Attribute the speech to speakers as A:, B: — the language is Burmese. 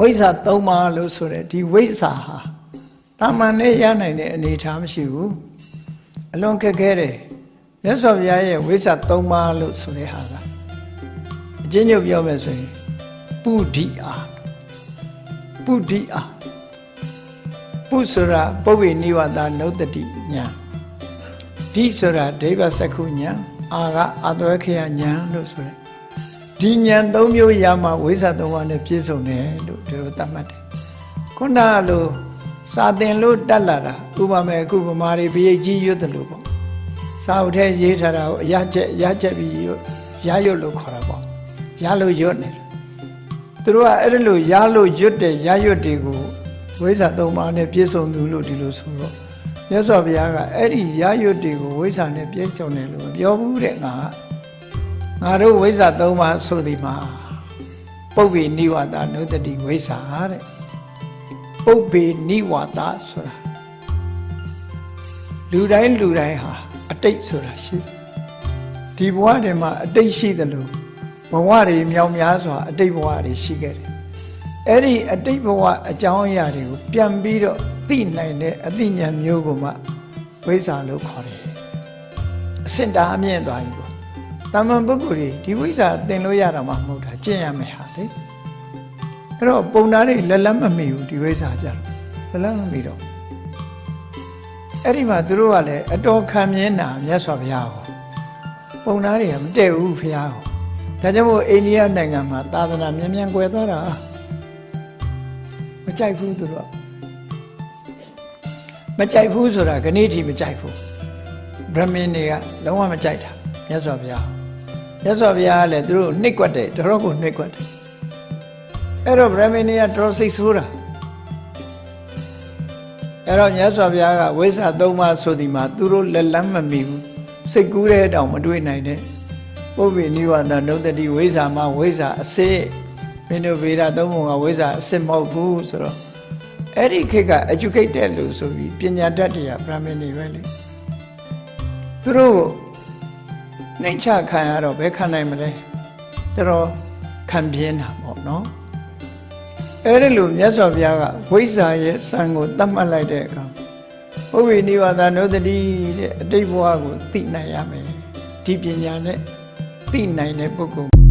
A: ဝိဇ္ဇာ၃ပါးလို့ဆိုတဲ့ဒီဝိဇ္ဇာဟာတာမန်နဲ့ရနိုင်တဲ့အနေအထားမရှိဘူးအလွန်ခက်ခဲတယ်မြတ်စွာဘုရားရဲ့ဝိဇ္ဇာ၃ပါးလို့ဆိုတဲ့ဟာကအချင်းချုပ်ပြောမယ်ဆိုရင်ပုဒိအာပုဒိအာပုဆိုတာပုဗ္ဗေနိဝတနုတ္တိညာဒီဆိုတာဒိဗ္ဗစက္ခုညာအာကအာတဝခေယညာလို့ဆိုတဲ့ ဒီညာ၃မျိုးရမှဝိဇ္ဇာ၃ပါးနဲ့ပြည့်စုံတယ်လို့ဒီလိုသတ်မှတ်တယ်ခုနကလိုစာသင်လို့တက်လာတာဥပမာအခုဗမာတွေဘရိတ်ကြီးရွတ်တယ်လို့ပေါ့စာအုပ်ထဲရေးထားတာကိုအရချက်ရချက်ပြီးရွတ်ရရွတ်လို့ခေါ်တာပေါ့ရလို့ရွတ်နေတယ်သူတို့ကအဲ့ဒါလို့ရလို့ရွတ်တဲ့ရရွတ်တွေကိုဝိဇ္ဇာ၃ပါးနဲ့ပြည့်စုံသူလို့ဒီလိုဆိုတော့မြတ်စွာဘုရားကအဲ့ဒီရရွတ်တွေကိုဝိဇ္ဇာနဲ့ပြည့်စုံတယ်လို့မပြောဘူးတဲ့ငါက ငါတို့ဝိဇ္ဇာ၃ပါးဆိုဒီမှာပုဗ္ဗေနိဝါဒနုတ္တိဝိဇ္ဇာတဲ့ပုပ္ပေနိဝါဒဆိုတာလူတိုင်းလူတိုင်းဟာအတိတ်ဆိုတာရှိတယ်ဒီဘဝတွေမှာအတိတ်ရှိတယ်လို့ဘဝတွေမြောင်များစွာအတိတ်ဘဝတွေရှိခဲ့တယ်အဲ့ဒီအတိတ်ဘဝအကြောင်းအရာတွေကိုပြန်ပြီးတော့သိနိုင်တဲ့အသိဉာဏ်မျိုးကိုမှဝိဇ္ဇာလို့ခေါ်တယ်အစင်တာအမြင့်သွားပြီပေါ့ တာမန်ပုဂ္ဂိုလ်တွေဒီဝိဇ္ဇာသင်လို့ရတာမှမဟုတ်တာကျင့်ရမယ်ဟာလေအဲ့တော့ပုံသားတွေလက်လက်မမီဘူးဒီဝိဇ္ဇာကြတော့လက်လက်မမီတော့အဲ့ဒီမှာသူတို့ကလည်းအတော်ခံမြင်တာမြတ်စွာဘုရားဟောပုံသားတွေကမတည့်ဘူးဘုရားဟောဒါကြောင့်မို့အိန္ဒိယနိုင်ငံမှာသာသနာမြန်မြန်ကွယ်သွားတာမကြိုက်ဘူးသူတို့ကမကြိုက်ဘူးဆိုတာခဏိထိမကြိုက်ဘူးဗြဟ္မင်းတွေကလုံးဝမကြိုက်တာမြတ်စွာဘုရား မြတ်စွာဘုရားကလည်းသူတို့နှိပ်ကွက်တယ်တော်တော်ကိုနှိပ်ကွက်တယ်အဲ့တော့ဗြဟ္မဏီကတော်စိတ်ဆိုးတာအဲ့တော့မြတ်စွာဘုရားကဝိဇ္ဇာ၃ပါးဆိုဒီမှာသူတို့လက်လန်းမမီဘူးစိတ်ကူးတဲ့တောင်မတွေးနိုင်တဲ့ပုဗ္ဗေနိဝါဒနုတ္တိဝိဇ္ဇာမှာဝိဇ္ဇာအစစ်မင်းတို့ဗေဒသုံးပုံကဝိဇ္ဇာအစစ်မဟုတ်ဘူးဆိုတော့အဲ့ဒီခေတ်က educated လို့ဆိုပြီးပညာတတ်တွေကဗြဟ္မဏီပဲလေသူတို့ နှိမ့်ချခံရတော့ဘယ်ခံနိုင်မလဲတော်တော်ခံပြင်းတာပေါ့နော်အဲ့ဒီလိုမြတ်စွာဘုရားကဝိဇ္ဇာရဲ့စံကိုတတ်မှတ်လိုက်တဲ့အခါဘုဝိနိဝါဒနုတ္တိတဲ့အတိတ်ဘဝကိုသိနိုင်ရမယ်ဒီပညာနဲ့သိနိုင်တဲ့ပုဂ္ဂိုလ်